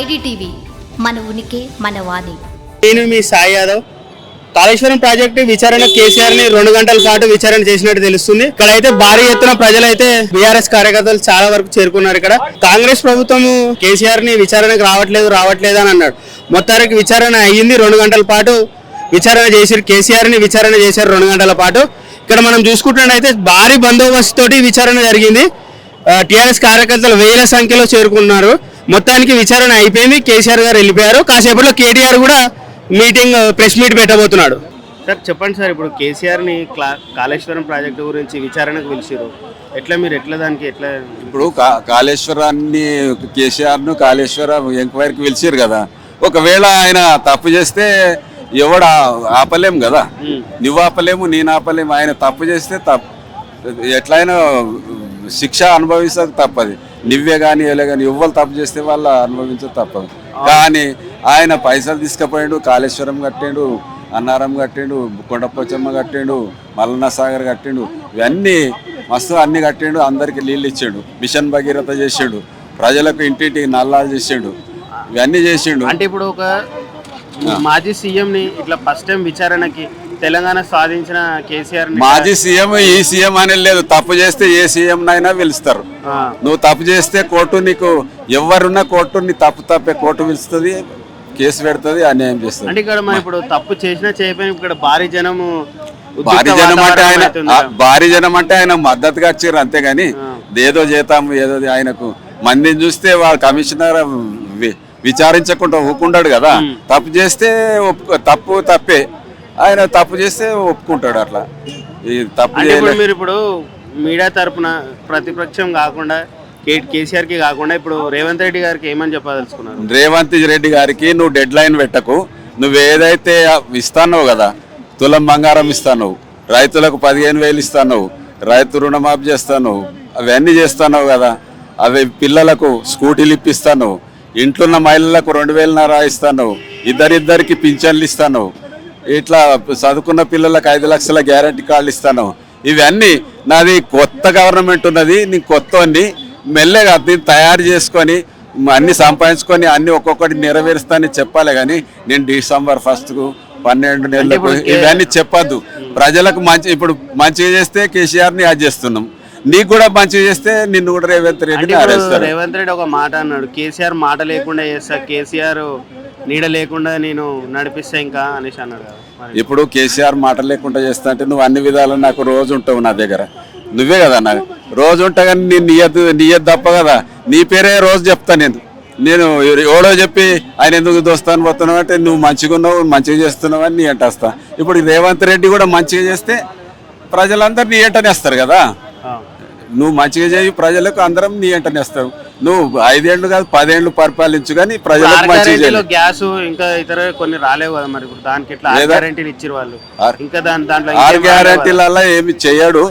IDTV మన ఉనికి మన వాణి. నేను మీ సాయి యాదవ్. కాళేశ్వరం ప్రాజెక్టు విచారణ కేసీఆర్ని రెండు గంటల పాటు విచారణ చేసినట్టు తెలుస్తుంది. ఇక్కడ అయితే భారీ ఎత్తున ప్రజలైతే బీఆర్ఎస్ కార్యకర్తలు చాలా వరకు చేరుకున్నారు ఇక్కడ. కాంగ్రెస్ ప్రభుత్వం కేసీఆర్ని విచారణకు రావట్లేదు రావట్లేదు అని అన్నాడు. మొత్తానికి విచారణ అయ్యింది రెండు గంటల పాటు విచారణ చేశారు కేసీఆర్ని విచారణ చేశారు రెండు గంటల పాటు. ఇక్కడ మనం చూసుకుంటున్నట్టయితే భారీ బందోబస్తు తోటి విచారణ జరిగింది. టీఆర్ఎస్ కార్యకర్తలు వేల సంఖ్యలో చేరుకున్నారు. మొత్తానికి విచారణ అయిపోయింది. కేసీఆర్ గారు వెళ్ళిపోయారు. కాసేపట్లో కేటీఆర్ కూడా మీటింగ్ ప్రెస్ మీట్ పెట్టబోతున్నాడు. సార్ చెప్పండి సార్ ఇప్పుడు కేసీఆర్ని కాళేశ్వరం ప్రాజెక్టు గురించి విచారణకు పిలిచారు ఎట్లా మీరు ఎట్లా దానికి ఎట్లా? ఇప్పుడు కా- కాళేశ్వరాన్ని కేసీఆర్ను కాళేశ్వర ఎంక్వైరీకి పిలిచారు కదా. ఒకవేళ ఆయన తప్పు చేస్తే ఎవడు ఆ- ఆపలేం కదా. నువ్వు ఆపలేము నేను ఆపలేము. ఆయన తప్పు చేస్తే తప్పు ఎట్లయినా శిక్ష అనుభవించక తప్పది. నువ్వే కానీ ఎవరే కానీ ఎవ్వరు తప్పు చేస్తే వాళ్ళు అనుభవించక తప్పదు. కానీ ఆయన పైసలు తీసుకుపోయాడు కాళేశ్వరం కట్టిండు అన్నారం కట్టిండు కొండపోచమ్మ కట్టిండు మల్లన్న సాగర్ కట్టిండు ఇవన్నీ మస్తు అన్ని కట్టిండు అందరికి నీళ్ళు ఇచ్చాడు మిషన్ భగీరథ చేసిండు ప్రజలకు ఇంటింటికి నల్లాలు చేసిండు ఇవన్నీ చేసిండు. అంటే ఇప్పుడు ఒక మాజీ సీఎం ని ఇట్లా ఫస్ట్ టైం విచారణకి తెలంగాణ సాధించిన కేసీఆర్ మాజీ సీఎం ఈ సీఎం అని లేదు. తప్పు చేస్తే ఏ సీఎం నైనా పిలుస్తారు. నువ్వు తప్పు చేస్తే కోర్టు నీకు ఎవరున్నా కోర్టు నీ తప్పు తప్పే కోర్టు పిలుస్తుంది కేసు పెడుతుంది అన్యాయం చేస్తుంది. అంటే ఇక్కడ మనం ఇప్పుడు తప్పు చేసినా చేయకపోయినా ఇక్కడ భారీ జనము భారీ జనం అంటే ఆయన. భారీ జనం అంటే ఆయన మద్దతుగా వచ్చారు అంతేగాని ఏదో చేతాము ఏదో ఆయనకు మందిని చూస్తే వాళ్ళ కమిషనర్ విచారించకుండా ఒప్పుకుంటాడు కదా. తప్పు చేస్తే తప్పు తప్పే. ఆయన తప్పు చేస్తే ఒప్పుకుంటాడు అట్లా. ఈ తప్పు అంటే ఇప్పుడు చేయలే. మీరు ఇప్పుడు మీడియా తరపున ప్రతిపక్షం కాకుండా కే- కేసీఆర్కి కాకుండా ఇప్పుడు రేవంత్ రెడ్డి గారికి ఏమని చెప్పదలుచుకున్నారు? రేవంత్ రెడ్డి గారికి నువ్వు డెడ్ లైన్ పెట్టకు. నువ్వు ఏదైతే ఇస్తానో కదా తులం బంగారం ఇస్తాను రైతులకు పదిహేను వేలు ఇస్తాను రైతు రుణమాఫీ చేస్తాను అవన్నీ చేస్తాను కదా. అవి పిల్లలకు స్కూటీలు ఇప్పిస్తాను ఇంట్లున్న మహిళలకు రెండు వేలన్నర ఇస్తాను ఇద్దరిద్దరికి పింఛన్లు ఇస్తాను ఇట్లా చదువుకున్న పిల్లలకు ఐదు లక్షల గ్యారంటీ కార్డులు ఇస్తాను. ఇవన్నీ నాది కొత్త గవర్నమెంట్ ఉన్నది నీ కొత్త మెల్లగా దీన్ని తయారు చేసుకొని అన్ని సంపాదించుకొని అన్ని ఒక్కొక్కటి నెరవేరుస్తానని చెప్పాలి కానీ నేను డిసెంబర్ ఫస్ట్కు పన్నెండు నెలలకు ఇవన్నీ చెప్పొద్దు. ప్రజలకు మంచి ఇప్పుడు మంచిగా చేస్తే కేసీఆర్ని యాడ్ చేస్తున్నాం. నీకు కూడా మంచిగా చేస్తే నిన్ను కూడా రేవంత్ ఆరేస్తారు రేవంత్ రెడ్డి ఒక మాట అన్నాడు కేసీఆర్ మాట లేకుండా చేస్తా కేసీఆర్ నీడ లేకుండా నేను నడిపిస్తా ఇంకా అనేసి అన్నాడు కదా. ఇప్పుడు కేసీఆర్ మాట లేకుండా చేస్తా అంటే నువ్వు అన్ని విధాలు నాకు రోజు ఉంటావు నా దగ్గర. నువ్వే కదా నాకు రోజు ఉంటా కానీ నీ నియత్ నియత్ తప్ప కదా. నీ పేరే రోజు చెప్తా నేను. నేను ఎవడో చెప్పి ఆయన ఎందుకు దోస్తాను పోతున్నావు అంటే నువ్వు మంచిగా ఉన్నావు మంచిగా చేస్తున్నావు అని నీ అంట వస్తా. ఇప్పుడు రేవంత్ రెడ్డి కూడా మంచిగా చేస్తే ప్రజలందరూ నీ ఎంటనేస్తారు కదా. నువ్వు మంచిగా చేయి ప్రజలకు అందరం నీ ఎంటనేస్తావు నువ్వు ఐదేళ్ళు కాదు పదేళ్ళు పరిపాలించు కానీ ప్రజలకు గ్యారెంటీలో చేయాలి గ్యాస్ ఇంకా ఇతర కొన్ని రాలేవు కదా మరి. ఇప్పుడు దానికి ఎట్లా? గ్యారెంటీలు ఇచ్చారు వాళ్ళు? ఇంకా దాని దాంట్లో ఆరు. గ్యారంటీలలో ఏమి చేయడు.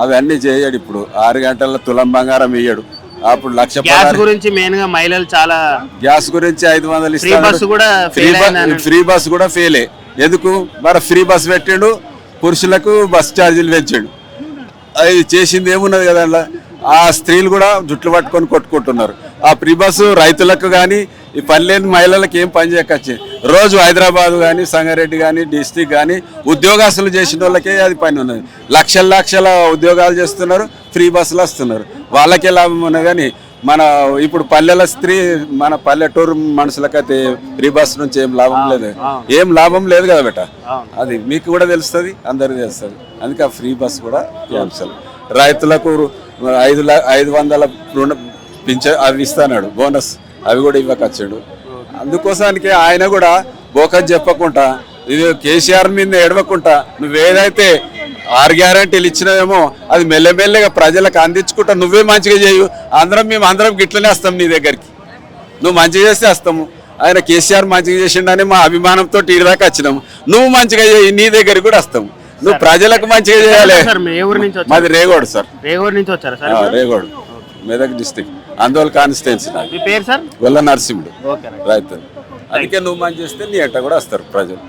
అవన్నీ చేయడు ఇప్పుడు. ఆరు గంటల తులం బంగారం ఇయ్యడు. అప్పుడు లక్ష గ్యాస్ గురించి మెయిన్గా మహిళలు చాలా గ్యాస్ గురించి ఐదు వందలు బస్సు కూడా ఫ్రీ బస్ అయిందని ఫ్రీ బస్ కూడా ఫెయిలే ఎందుకు? మరి ఫ్రీ బస్ పెట్టాడు. పురుషులకు బస్ ఛార్జీలు పెంచాడు. అది చేసింది ఏమున్నది కదా? ఆ స్త్రీలు కూడా జుట్లు పట్టుకొని కొట్టుకుంటున్నారు. ఆ ఫ్రీ బస్సు రైతులకు కానీ ఈ పని లేని మహిళలకు ఏం పని చేయకొచ్చి రోజు హైదరాబాద్ కానీ సంగారెడ్డి కానీ డిస్టిక్ కానీ ఉద్యోగస్తులు చేసిన వాళ్ళకే అది పని ఉన్నది. లక్షల లక్షల ఉద్యోగాలు చేస్తున్నారు ఫ్రీ బస్సులు వస్తున్నారు. వాళ్ళకే లాభం ఉన్నది కానీ మన ఇప్పుడు పల్లెల స్త్రీ మన పల్లెటూరు మనుషులకైతే ఫ్రీ బస్ నుంచి ఏం లాభం లేదు. ఏం లాభం లేదు కదా బెట? అది మీకు కూడా తెలుస్తుంది అందరికి తెలుస్తుంది. అందుకే ఆ ఫ్రీ బస్ కూడా క్యాన్సల్. రైతులకు ఐదు ఐదు వందల రుణ పింఛ అవి ఇస్తాడు బోనస్. అవి కూడా ఇవ్వకొచ్చాడు. అందుకోసానికి ఆయన కూడా బోకస్ చెప్పకుండా ఇది కేసీఆర్ మీద ఎడవకుండా నువ్వేదైతే ఆరు గ్యారంటీలు ఇచ్చినావేమో అది మెల్లమెల్లగా ప్రజలకు అందించుకుంటా నువ్వే మంచిగా చేయు. అందరం మేము అందరం గిట్లనే వస్తాం నీ దగ్గరికి. నువ్వు మంచిగా చేస్తే వస్తాము. ఆయన కేసీఆర్ మంచిగా చేసిండని మా అభిమానంతో ఇడిదాకా వచ్చినాము. నువ్వు మంచిగా చేయి నీ దగ్గరికి కూడా వస్తాము. నువ్వు ప్రజలకు మంచిగా చేయాలి. మాది రేగోడు సార్. ఊరు నుంచి వచ్చారా సార్? రేగోడు. మెదక్ డిస్టిక్. ఆందోళన కాన్స్టిట్యున్సీ మీ పేరు సార్? గొల్ల నరసింహుడు. రైతు అందుకే నువ్వు మంచి చేస్తే నీ ఎట్ట కూడా వస్తారు ప్రజలు.